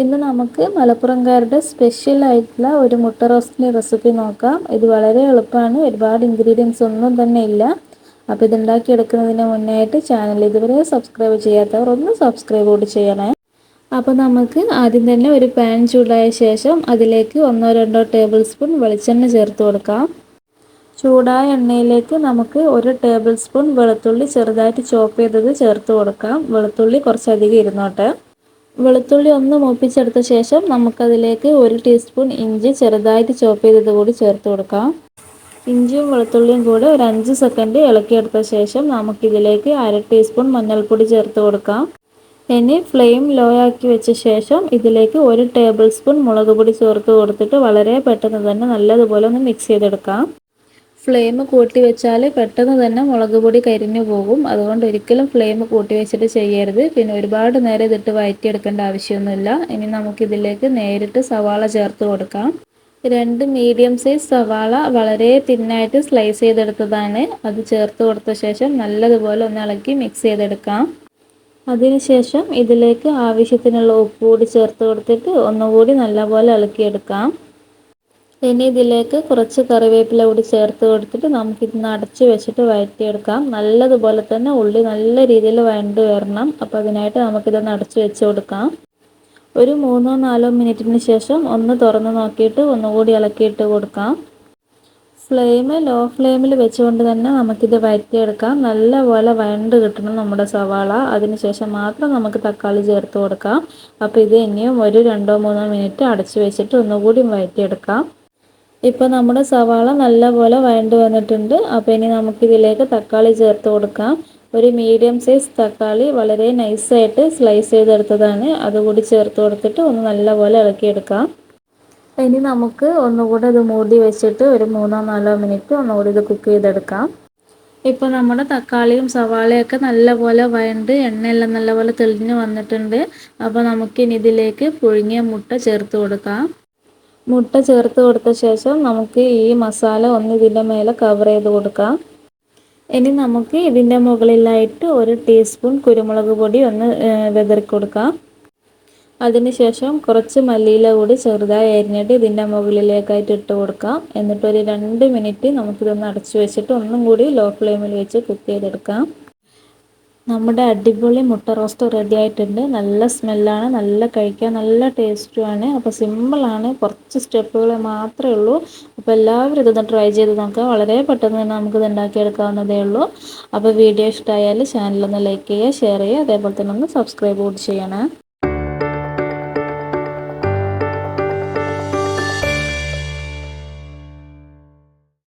ഇന്ന് നമുക്ക് മലപ്പുറംകാരുടെ സ്പെഷ്യൽ ആയിട്ടുള്ള ഒരു മുട്ട റോസ്റ്റിന്റെ റെസിപ്പി നോക്കാം. ഇത് വളരെ എളുപ്പമാണ്. ഒരുപാട് ഇൻഗ്രീഡിയൻസ് ഒന്നും തന്നെ ഇല്ല. അപ്പോൾ ഇതുണ്ടാക്കിയെടുക്കുന്നതിന് മുന്നായിട്ട് ചാനൽ ഇതുവരെ സബ്സ്ക്രൈബ് ചെയ്യാത്തവർ ഒന്ന് സബ്സ്ക്രൈബ് കൂടി ചെയ്യണേ. അപ്പോൾ നമുക്ക് ആദ്യം തന്നെ ഒരു പാൻ ചൂടായ ശേഷം അതിലേക്ക് ഒന്നോ രണ്ടോ ടേബിൾ സ്പൂൺ വെളിച്ചെണ്ണ ചേർത്ത് കൊടുക്കാം. ചൂടായ എണ്ണയിലേക്ക് നമുക്ക് ഒരു ടേബിൾ സ്പൂൺ വെളുത്തുള്ളി ചെറുതായിട്ട് ചോപ്പ് ചെയ്തത് ചേർത്ത് കൊടുക്കാം. വെളുത്തുള്ളി കുറച്ചധികം ഇരുന്നോട്ടെ. വെളുത്തുള്ളി ഒന്ന് മൂപ്പിച്ചെടുത്ത ശേഷം നമുക്കതിലേക്ക് ഒരു ടീസ്പൂൺ ഇഞ്ചി ചെറുതായിട്ട് ചോപ്പ് ചെയ്തത് കൂടി ചേർത്ത് കൊടുക്കാം. ഇഞ്ചിയും വെളുത്തുള്ളിയും കൂടെ ഒരു അഞ്ച് സെക്കൻഡ് ഇളക്കിയെടുത്ത ശേഷം നമുക്കിതിലേക്ക് അര ടീസ്പൂൺ മഞ്ഞൾപ്പൊടി ചേർത്ത് കൊടുക്കാം. ഇനി ഫ്ലെയിം ലോ ആക്കി വെച്ച ശേഷം ഇതിലേക്ക് ഒരു ടേബിൾ സ്പൂൺ മുളക് പൊടി ചേർത്ത് കൊടുത്തിട്ട് വളരെ പെട്ടെന്ന് തന്നെ നല്ലതുപോലെ ഒന്ന് മിക്സ് ചെയ്തെടുക്കാം. ഫ്ലെയിം കൂട്ടി വെച്ചാൽ പെട്ടെന്ന് തന്നെ മുളക് പൊടി കരിഞ്ഞു പോകും. അതുകൊണ്ട് ഒരിക്കലും ഫ്ലെയിം കൂട്ടി വെച്ചിട്ട് ചെയ്യരുത്. പിന്നെ ഒരുപാട് നേരം ഇതിട്ട് വഴറ്റിയെടുക്കേണ്ട ആവശ്യമൊന്നുമില്ല. ഇനി നമുക്കിതിലേക്ക് നേരിട്ട് സവാള ചേർത്ത് കൊടുക്കാം. രണ്ട് മീഡിയം സൈസ് സവാള വളരെ തിന്നായിട്ട് സ്ലൈസ് ചെയ്തെടുത്തതാണ്. അത് ചേർത്ത് കൊടുത്ത ശേഷം നല്ലതുപോലെ ഒന്ന് ഇളക്കി മിക്സ് ചെയ്തെടുക്കാം. അതിനുശേഷം ഇതിലേക്ക് ആവശ്യത്തിനുള്ള ഉപ്പ് കൂടി ചേർത്ത് കൊടുത്തിട്ട് ഒന്നുകൂടി നല്ലപോലെ ഇളക്കിയെടുക്കാം. ഇനി ഇതിലേക്ക് കുറച്ച് കറിവേപ്പില കൂടി ചേർത്ത് കൊടുത്തിട്ട് നമുക്കിതൊന്ന് അടച്ച് വെച്ചിട്ട് വഴറ്റിയെടുക്കാം. നല്ലതുപോലെ തന്നെ ഉള്ളി നല്ല രീതിയിൽ വഴണ്ട് വരണം. അപ്പോൾ അതിനായിട്ട് നമുക്കിതൊന്ന് അടച്ച് വെച്ച് കൊടുക്കാം. ഒരു മൂന്നോ നാലോ മിനിറ്റിന് ശേഷം ഒന്ന് തുറന്ന് നോക്കിയിട്ട് ഒന്നുകൂടി ഇളക്കിയിട്ട് കൊടുക്കാം. ഫ്ലെയിം ലോ ഫ്ലെയിമിൽ വെച്ചുകൊണ്ട് തന്നെ നമുക്കിത് വഴറ്റിയെടുക്കാം. നല്ലപോലെ വഴണ്ട് കിട്ടണം നമ്മുടെ സവാള. അതിനുശേഷം മാത്രം നമുക്ക് തക്കാളി ചേർത്ത് കൊടുക്കാം. അപ്പോൾ ഇത് ഇനിയും ഒരു രണ്ടോ മൂന്നോ മിനിറ്റ് അടച്ചു വെച്ചിട്ട് ഒന്നുകൂടി വഴറ്റിയെടുക്കാം. ഇപ്പോൾ നമ്മുടെ സവാള നല്ലപോലെ വഴണ്ട് വന്നിട്ടുണ്ട്. അപ്പോൾ ഇനി നമുക്കിതിലേക്ക് തക്കാളി ചേർത്ത് കൊടുക്കാം. ഒരു മീഡിയം സൈസ് തക്കാളി വളരെ നൈസായിട്ട് സ്ലൈസ് ചെയ്തെടുത്തതാണ്. അതുകൂടി ചേർത്ത് കൊടുത്തിട്ട് ഒന്ന് നല്ലപോലെ ഇളക്കിയെടുക്കാം. ഇനി നമുക്ക് ഒന്നുകൂടെ ഇത് മൂടി വെച്ചിട്ട് ഒരു മൂന്നോ നാലോ മിനിറ്റ് ഒന്നുകൂടി ഇത് കുക്ക് ചെയ്തെടുക്കാം. ഇപ്പോൾ നമ്മുടെ തക്കാളിയും സവാളയൊക്കെ നല്ലപോലെ വഴണ്ട് എണ്ണയെല്ലാം നല്ലപോലെ തെളിഞ്ഞ് വന്നിട്ടുണ്ട്. അപ്പോൾ നമുക്കിനി ഇതിലേക്ക് പുഴുങ്ങിയ മുട്ട ചേർത്ത് കൊടുക്കാം. മുട്ട ചേർത്ത് കൊടുത്ത ശേഷം നമുക്ക് ഈ മസാല ഒന്ന് ഇതിന്റെ മേലെ കവർ ചെയ്ത് കൊടുക്കാം. ഇനി നമുക്ക് ഇതിന്റെ മുകളിലായിട്ട് ഒരു ടീസ്പൂൺ കുരുമുളക് പൊടി ഒന്ന് വെതറി കൊടുക്കാം. അതിനുശേഷം കുറച്ച് മല്ലിയില കൂടി ചെറുതായി അരിഞ്ഞിട്ട് ഇതിന്റെ മുകളിലേക്കായിട്ട് ഇട്ട് കൊടുക്കാം. എന്നിട്ടൊരു രണ്ട് മിനിറ്റ് നമുക്കിതൊന്ന് അടച്ചു വെച്ചിട്ട് ഒന്നും കൂടി ലോ ഫ്ലെയിമിൽ വെച്ച് കുക്ക് ചെയ്തെടുക്കാം. നമ്മുടെ അടിപൊളി മുട്ട റോസ്റ്റ് റെഡി ആയിട്ടുണ്ട്. നല്ല സ്മെല്ലാണ് നല്ല കഴിക്കാൻ നല്ല ടേസ്റ്റുമാണ് അപ്പോൾ സിമ്പിളാണ് കുറച്ച് സ്റ്റെപ്പുകൾ മാത്രമേ ഉള്ളൂ. അപ്പോൾ എല്ലാവരും ഇതൊന്ന് ട്രൈ ചെയ്ത് നോക്കുക. വളരെ പെട്ടെന്ന് തന്നെ നമുക്കിത് ഉണ്ടാക്കിയെടുക്കാവുന്നതേ ഉള്ളൂ. അപ്പോൾ വീഡിയോ ഇഷ്ടമായാൽ ചാനലൊന്ന് ലൈക്ക് ചെയ്യുക ഷെയർ ചെയ്യുക അതേപോലെ തന്നെ ഒന്ന് സബ്സ്ക്രൈബ് കൂടി ചെയ്യണേ.